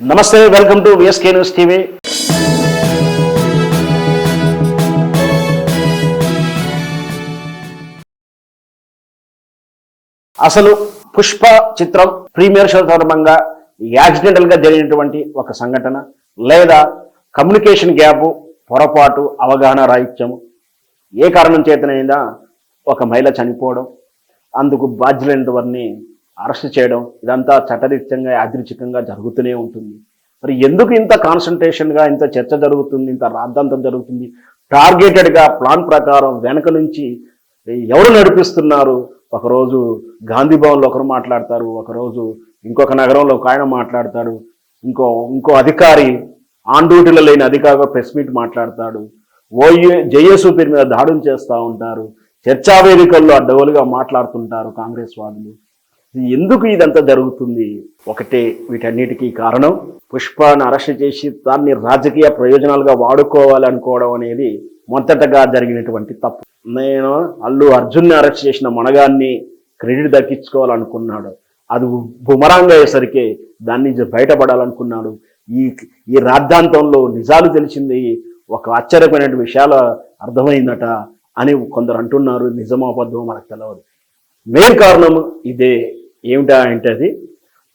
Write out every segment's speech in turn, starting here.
నమస్తే welcome to VSK news TV అసలు పుష్ప చిత్రం ప్రీమియర్ షో సందర్భంగా యాక్సిడెంటల్గా జరిగినటువంటి ఒక సంఘటన లేదా కమ్యూనికేషన్ గ్యాప్ పొరపాటు అవగాహన రాహిత్యము ఏ కారణం చేతనైనా ఒక మహిళ చనిపోవడం అందుకు బాధ్యులైనటువంటి అరెస్ట్ చేయడం ఇదంతా చట్టరీత్యంగా యాదృచ్ఛికంగా జరుగుతూనే ఉంటుంది. మరి ఎందుకు ఇంత కాన్సన్ట్రేషన్గా ఇంత చర్చ జరుగుతుంది ఇంత రాద్ధాంతం జరుగుతుంది? టార్గెటెడ్గా ప్లాన్ ప్రకారం వెనక నుంచి ఎవరు నడిపిస్తున్నారు? ఒకరోజు గాంధీ భవన్లో ఒకరు మాట్లాడతారు ఒకరోజు ఇంకొక నగరంలో ఒక ఆయన మాట్లాడతాడు ఇంకో ఇంకో అధికారి ఆన్ డ్యూటీలో లేని అధికారిగా ప్రెస్ మీట్ మాట్లాడతాడు ఓయే జేఏసూ పేరు మీద దాడులు చేస్తూ ఉంటారు చర్చా వేదికల్లో అడ్డగోలుగా మాట్లాడుతుంటారు కాంగ్రెస్ వాదులు ఎందుకు ఇదంతా జరుగుతుంది? ఒకటే వీటన్నిటికీ కారణం పుష్పను అరెస్ట్ చేసి దాన్ని రాజకీయ ప్రయోజనాలుగా వాడుకోవాలనుకోవడం అనేది మొదటగా జరిగినటువంటి తప్పు. నేను అల్లు అర్జున్ని అరెస్ట్ చేసిన మనగాన్ని క్రెడిట్ దక్కించుకోవాలనుకున్నాడు. అది బుమరాంగ్ అయ్యేసరికి దాని నుంచి బయటపడాలనుకున్నాడు. ఈ ఈ రాద్ధాంతంలో నిజాలు తెలిసింది ఒక ఆశ్చర్యమైన విషయాలు అర్థమైందట అని కొందరు అంటున్నారు. నిజమో అబద్ధమో మనకు తెలియదు మెయిన్ కారణం ఇదే. ఏమిటా అంటే అది?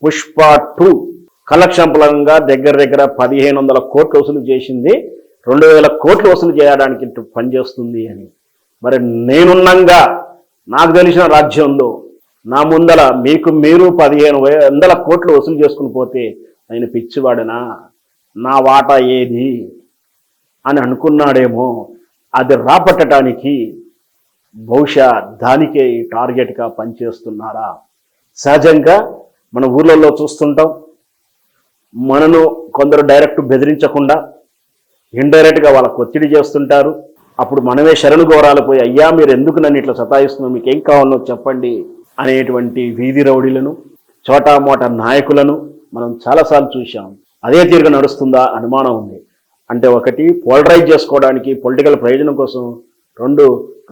పుష్ప టూ. కలక్షంపలంగా దగ్గర దగ్గర పదిహేను వందల కోట్లు వసూలు చేసింది. రెండు వేల కోట్లు వసూలు చేయడానికి పనిచేస్తుంది అని. మరి నేనున్నంగా నాకు తెలిసిన రాజ్యంలో నా ముందల మీకు మీరు పదిహేను వందల కోట్లు వసూలు చేసుకుని పోతే ఆయన పిచ్చివాడనా? నా వాటా ఏది? అని అనుకున్నాడేమో. అది రాపట్టడానికి బహుశా దానికే ఈ టార్గెట్గా పనిచేస్తున్నారా? సహజంగా మన ఊర్లలో చూస్తుంటాం. మనను కొందరు డైరెక్ట్ బెదిరించకుండా ఇండైరెక్ట్గా వాళ్ళకు ఒత్తిడి చేస్తుంటారు. అప్పుడు మనమే శరణు ఘోరాలు పోయి అయ్యా మీరు ఎందుకు నన్ను ఇట్లా సతాయిస్తున్నావు మీకు ఏం కావాలో చెప్పండి అనేటువంటి వీధి రౌడీలను చోటామోట నాయకులను మనం చాలాసార్లు చూశాం. అదే తీరుగా నడుస్తుందా అనుమానం ఉంది. అంటే ఒకటి పోలరైజ్ చేసుకోవడానికి పొలిటికల్ ప్రయోజనం కోసం రెండు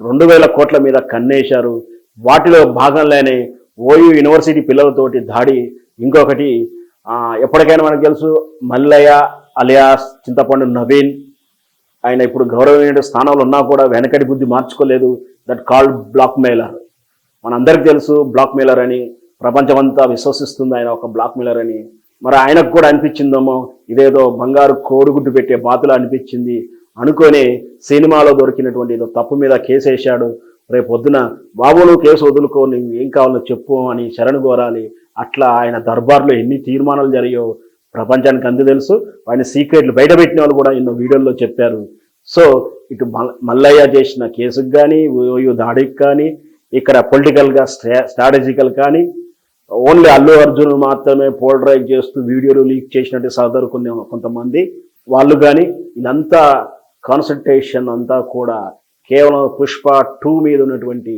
రెండు వేల కోట్ల మీద కన్నేశారు. వాటిలో భాగంలోనే ఓయూ యూనివర్సిటీ పిల్లలతోటి దాడి. ఇంకొకటి ఎప్పటికైనా మనకు తెలుసు మల్లయ్య అలియాస్ చింతపండు నవీన్ ఆయన ఇప్పుడు గౌరవమైన స్థానంలో ఉన్నా కూడా వెనకటి బుద్ధి మార్చుకోలేదు. దట్ కాల్డ్ బ్లాక్ మెయిలర్ మనందరికీ తెలుసు బ్లాక్ మెయిలర్ అని. ప్రపంచమంతా విశ్వసిస్తుంది ఆయన ఒక బ్లాక్ మెయిలర్ అని. మరి ఆయనకు కూడా అనిపించిందేమో ఇదేదో బంగారు కోడిగుడ్డు పెట్టే బాతులా అనిపించింది అనుకొని సినిమాలో దొరికినటువంటి ఏదో తప్పు మీద కేసు వేశాడు రేపు పొద్దున బాబు కేసు వదులుకో ఏం కావాలో చెప్పు అని శరణు కోరాలి. అట్లా ఆయన దర్బార్లో ఎన్ని తీర్మానాలు జరిగాయో ప్రపంచానికి అందు తెలుసు. ఆయన సీక్రెట్లు బయట పెట్టిన వాళ్ళు కూడా ఎన్నో వీడియోల్లో చెప్పారు. సో ఇటు మల్లయ్య చేసిన కేసుకు కానీ ఓయూ దాడికి కానీ ఇక్కడ పొలిటికల్గా స్ట్రా స్ట్రాటజికల్ కానీ ఓన్లీ అల్లు అర్జున్ మాత్రమే పోల్డ్రైవ్ చేస్తూ వీడియోలు లీక్ చేసినట్టు సదరు కొన్ని కొంతమంది వాళ్ళు కానీ ఇదంతా కాన్సన్ట్రేషన్ అంతా కూడా కేవలం పుష్ప టూ మీద ఉన్నటువంటి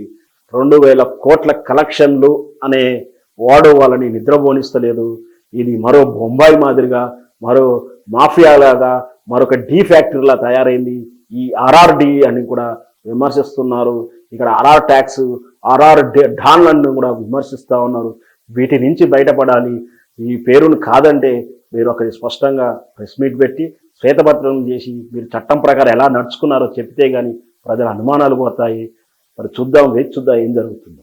రెండు వేల కోట్ల కలెక్షన్లు అనే వాడు వాళ్ళని నిద్రపోనిస్తలేదు. ఇది మరో బొంబాయి మాదిరిగా మరో మాఫియాలాగా మరొక డీ ఫ్యాక్టరీలా తయారైంది. ఈ ఆర్ఆర్డి అని కూడా విమర్శిస్తున్నారు. ఇక్కడ ఆర్ఆర్ ట్యాక్స్ ఆర్ఆర్ డాన్లను కూడా విమర్శిస్తూ ఉన్నారు. వీటి నుంచి బయటపడాలి. ఈ పేరును కాదంటే మీరు ఒకరి స్పష్టంగా ప్రెస్ మీట్ పెట్టి శ్వేతపత్రం చేసి మీరు చట్టం ప్రకారం ఎలా నడుచుకున్నారో చెప్తే కానీ ప్రజల అనుమానాలు పోతాయి. మరి చూద్దాం వేచి చూద్దాం ఏం జరుగుతుందో.